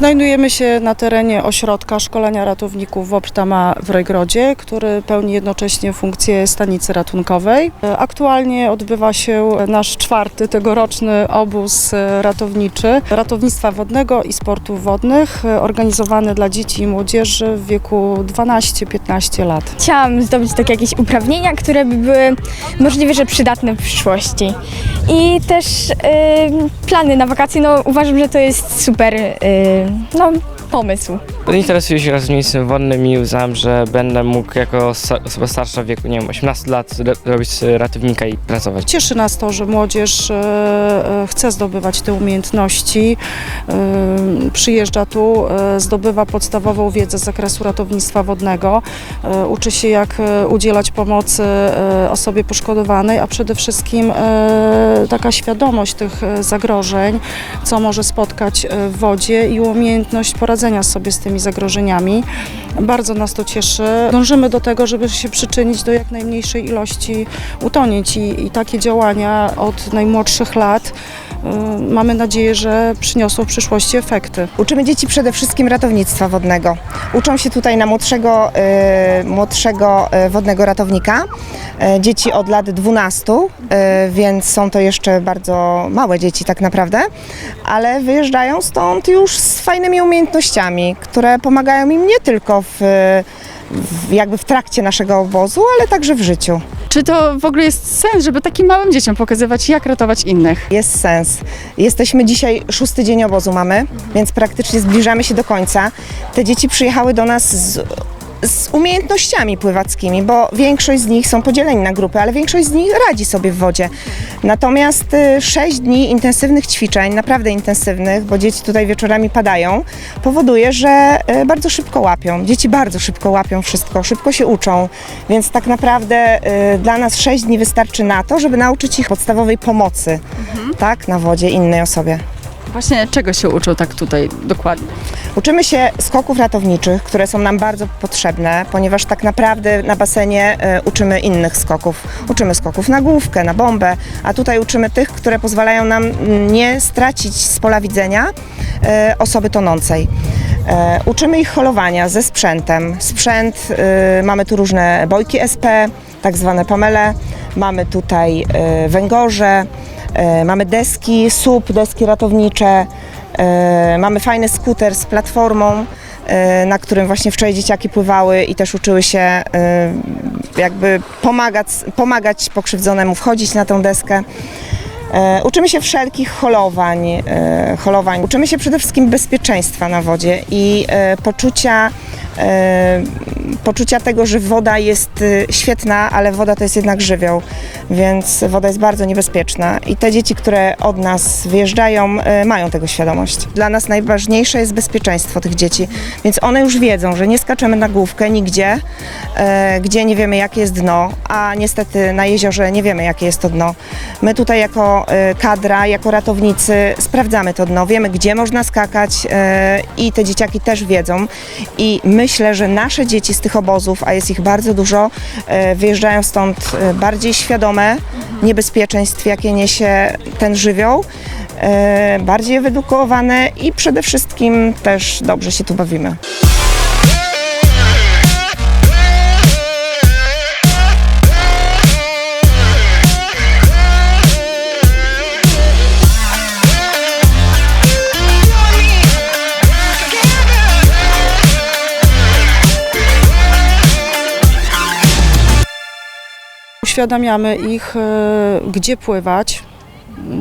Znajdujemy się na terenie ośrodka szkolenia ratowników WOPR-TAMA w Rojgrodzie, który pełni jednocześnie funkcję stanicy ratunkowej. Aktualnie odbywa się nasz czwarty tegoroczny obóz ratowniczy ratownictwa wodnego i sportów wodnych, organizowany dla dzieci i młodzieży w wieku 12-15 lat. Chciałam zdobyć takie jakieś uprawnienia, które by były możliwe, że przydatne w przyszłości. I też y, plany na wakacje, no uważam, że to jest super y, no, pomysł. Interesuję się ratownictwem wodnym i uznałem, że będę mógł jako sta- osoba starsza w wieku, nie wiem, 18 lat ro- robić ratownika i pracować. Cieszy nas to, że młodzież e, e, chce zdobywać te umiejętności, e, przyjeżdża tu, e, zdobywa podstawową wiedzę z zakresu ratownictwa wodnego, e, uczy się jak e, udzielać pomocy e, osobie poszkodowanej, a przede wszystkim e, taka świadomość tych e, zagrożeń, co może spotkać e, w wodzie i umiejętność poradzenia sobie z tymi zagrożeniami. Bardzo nas to cieszy. Dążymy do tego, żeby się przyczynić do jak najmniejszej ilości utonięć i, i takie działania od najmłodszych lat mamy nadzieję, że przyniosą w przyszłości efekty. Uczymy dzieci przede wszystkim ratownictwa wodnego. Uczą się tutaj na młodszego, y, młodszego y, wodnego ratownika. Y, dzieci od lat 12, y, więc są to jeszcze bardzo małe dzieci tak naprawdę, ale wyjeżdżają stąd już z fajnymi umiejętnościami, które pomagają im nie tylko w, w, jakby w trakcie naszego obozu, ale także w życiu. Czy to w ogóle jest sens, żeby takim małym dzieciom pokazywać, jak ratować innych? Jest sens. Jesteśmy dzisiaj, szósty dzień obozu mamy, więc praktycznie zbliżamy się do końca. Te dzieci przyjechały do nas z, z umiejętnościami pływackimi, bo większość z nich są podzieleni na grupy, ale większość z nich radzi sobie w wodzie. Natomiast y, sześć dni intensywnych ćwiczeń, naprawdę intensywnych, bo dzieci tutaj wieczorami padają, powoduje, że y, bardzo szybko łapią. Dzieci bardzo szybko łapią wszystko, szybko się uczą, więc tak naprawdę y, dla nas sześć dni wystarczy na to, żeby nauczyć ich podstawowej pomocy tak, na wodzie innej osobie. Właśnie czego się uczą tak tutaj dokładnie? Uczymy się skoków ratowniczych, które są nam bardzo potrzebne, ponieważ tak naprawdę na basenie e, uczymy innych skoków. Uczymy skoków na główkę, na bombę, a tutaj uczymy tych, które pozwalają nam mm, nie stracić z pola widzenia e, osoby tonącej. E, Uczymy ich holowania ze sprzętem. Sprzęt, e, mamy tu różne bojki SP, tak zwane pamele, mamy tutaj e, węgorze, mamy deski, SUP, deski ratownicze, E, Mamy fajny skuter z platformą, e, na którym właśnie wczoraj dzieciaki pływały i też uczyły się e, jakby pomagać, pomagać pokrzywdzonemu wchodzić na tą deskę. E, Uczymy się wszelkich holowań, e, holowań. Uczymy się przede wszystkim bezpieczeństwa na wodzie i e, poczucia, e, poczucia tego, że woda jest e, świetna, ale woda to jest jednak żywioł, więc woda jest bardzo niebezpieczna i te dzieci, które od nas wyjeżdżają, e, mają tego świadomość. Dla nas najważniejsze jest bezpieczeństwo tych dzieci, więc one już wiedzą, że nie skaczemy na główkę nigdzie, e, gdzie nie wiemy jakie jest dno, a niestety na jeziorze nie wiemy jakie jest to dno. My tutaj jako kadra, jako ratownicy sprawdzamy to dno, wiemy gdzie można skakać i te dzieciaki też wiedzą i myślę, że nasze dzieci z tych obozów, a jest ich bardzo dużo, e, wyjeżdżają stąd e, bardziej świadome niebezpieczeństw, jakie niesie ten żywioł, e, bardziej wyedukowane i przede wszystkim też dobrze się tu bawimy. Uświadamiamy ich, e, gdzie pływać,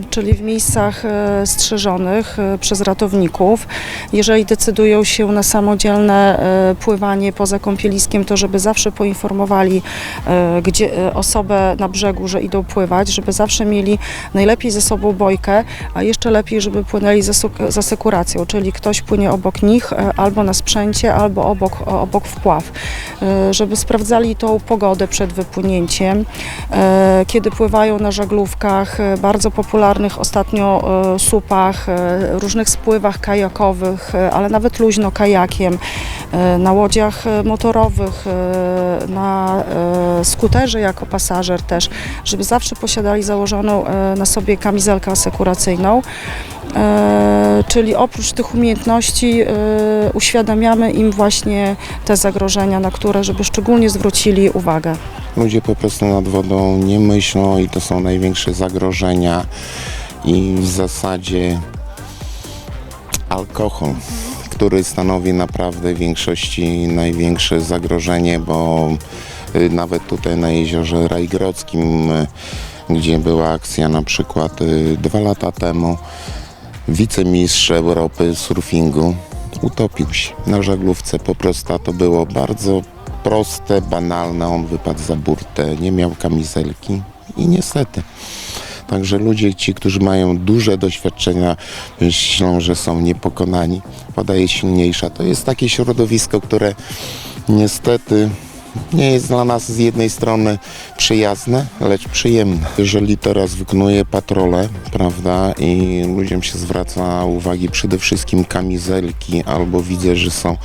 czyli w miejscach e, strzeżonych e, przez ratowników. Jeżeli decydują się na samodzielne e, pływanie poza kąpieliskiem, to żeby zawsze poinformowali gdzie, osobę na brzegu, że idą pływać, żeby zawsze mieli najlepiej ze sobą bojkę, a jeszcze lepiej, żeby płynęli za, za sekuracją, czyli ktoś płynie obok nich albo na sprzęcie, albo obok, obok wpław, żeby sprawdzali tą pogodę przed wypłynięciem. Kiedy pływają na żaglówkach, bardzo poprawiają popularnych ostatnio e, supach, e, różnych spływach kajakowych, e, ale nawet luźno kajakiem, na łodziach motorowych, na skuterze jako pasażer też, żeby zawsze posiadali założoną na sobie kamizelkę asekuracyjną. Czyli oprócz tych umiejętności uświadamiamy im właśnie te zagrożenia, na które, żeby szczególnie zwrócili uwagę. Ludzie po prostu nad wodą nie myślą i to są największe zagrożenia i w zasadzie alkohol, który stanowi naprawdę w większości największe zagrożenie, bo y, nawet tutaj na jeziorze Rajgrodzkim, y, gdzie była akcja na przykład y, dwa lata temu, wicemistrz Europy surfingu utopił się na żaglówce. Po prostu, to było bardzo proste, banalne, on wypadł za burtę, nie miał kamizelki i niestety. Także ludzie ci, którzy mają duże doświadczenia, myślą, że są niepokonani. Woda jest silniejsza. To jest takie środowisko, które niestety nie jest dla nas z jednej strony przyjazne, lecz przyjemne. Jeżeli teraz wykonuję patrole, prawda, i ludziom się zwraca uwagi przede wszystkim kamizelki, albo widzę, że są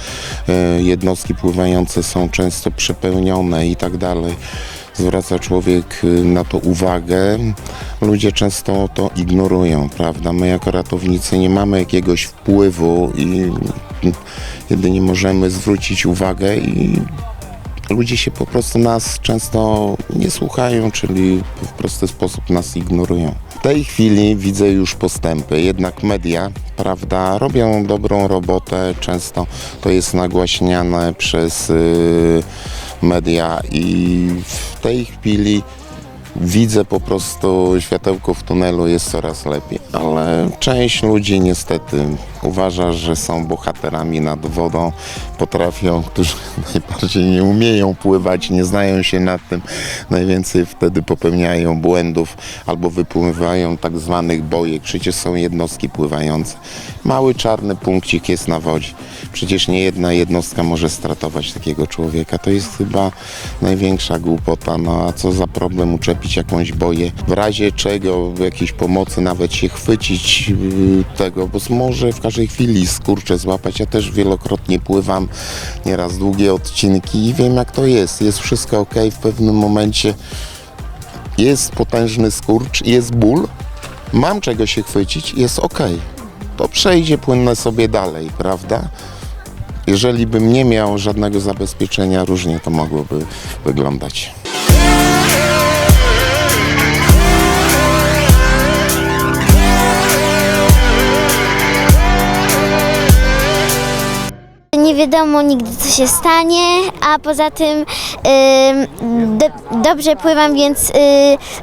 e, jednostki pływające są często przepełnione i tak dalej. Zwraca człowiek e, na to uwagę. Ludzie często to ignorują, prawda? My jako ratownicy nie mamy jakiegoś wpływu i jedynie możemy zwrócić uwagę i ludzie się po prostu nas często nie słuchają, czyli w prosty sposób nas ignorują. W tej chwili widzę już postępy, jednak media, prawda, robią dobrą robotę, często to jest nagłaśniane przez y, media i w tej chwili widzę po prostu światełko w tunelu jest coraz lepiej, ale część ludzi niestety uważa, że są bohaterami nad wodą, potrafią, którzy najbardziej nie umieją pływać, nie znają się nad tym, najwięcej wtedy popełniają błędów albo wypływają tak zwanych bojek, przecież są jednostki pływające. Mały czarny punkcik jest na wodzie. Przecież nie jedna jednostka może stratować takiego człowieka. To jest chyba największa głupota. No a co za problem uczepić jakąś boję? W razie czego, jakiejś pomocy nawet się chwycić yy, tego, bo może w każdej chwili skurcze złapać. Ja też wielokrotnie pływam, nieraz długie odcinki i wiem jak to jest. Jest wszystko ok, w pewnym momencie jest potężny skurcz, jest ból, mam czego się chwycić, jest ok. To przejdzie, płynę sobie dalej, prawda? Jeżeli bym nie miał żadnego zabezpieczenia, różnie to mogłoby wyglądać. Nie wiadomo nigdy, co się stanie, a poza tym ym, do, dobrze pływam, więc y,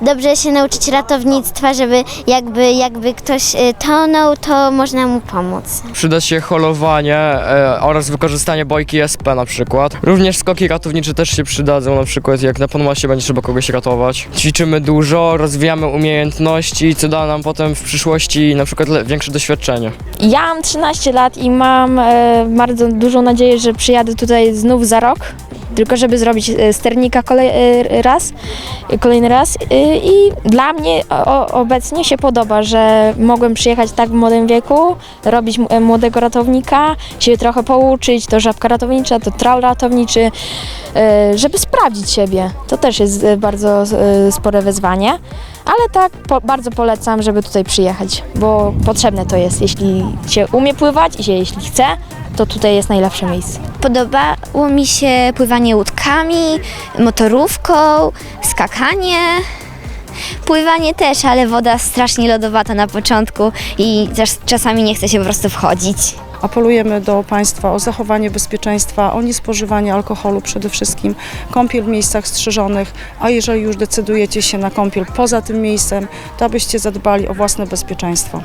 dobrze się nauczyć ratownictwa, żeby jakby, jakby ktoś y, tonął, to można mu pomóc. Przyda się holowanie e, oraz wykorzystanie bojki SP na przykład. Również skoki ratownicze też się przydadzą, na przykład jak na Podmoście będzie trzeba kogoś ratować. Ćwiczymy dużo, rozwijamy umiejętności, co da nam potem w przyszłości na przykład le- większe doświadczenie. Ja mam 13 lat i mam e, bardzo dużą nadzieję, że przyjadę tutaj znów za rok. Tylko żeby zrobić e, sternika kolej, e, raz, kolejny raz. E, I dla mnie obecnie się podoba, że mogłem przyjechać tak w młodym wieku, robić młodego ratownika, się trochę pouczyć, to żabka ratownicza, to traul ratowniczy, żeby sprawdzić siebie. To też jest bardzo spore wyzwanie. Ale tak, po, bardzo polecam, żeby tutaj przyjechać, bo potrzebne to jest. Jeśli się umie pływać i się jeśli chce, to tutaj jest najlepsze miejsce. Podobało mi się pływanie łódkami, motorówką, skakanie. Pływanie też, ale woda strasznie lodowata na początku i też czasami nie chce się po prostu wchodzić. Apelujemy do Państwa o zachowanie bezpieczeństwa, o niespożywanie alkoholu przede wszystkim, kąpiel w miejscach strzeżonych, a jeżeli już decydujecie się na kąpiel poza tym miejscem, to abyście zadbali o własne bezpieczeństwo.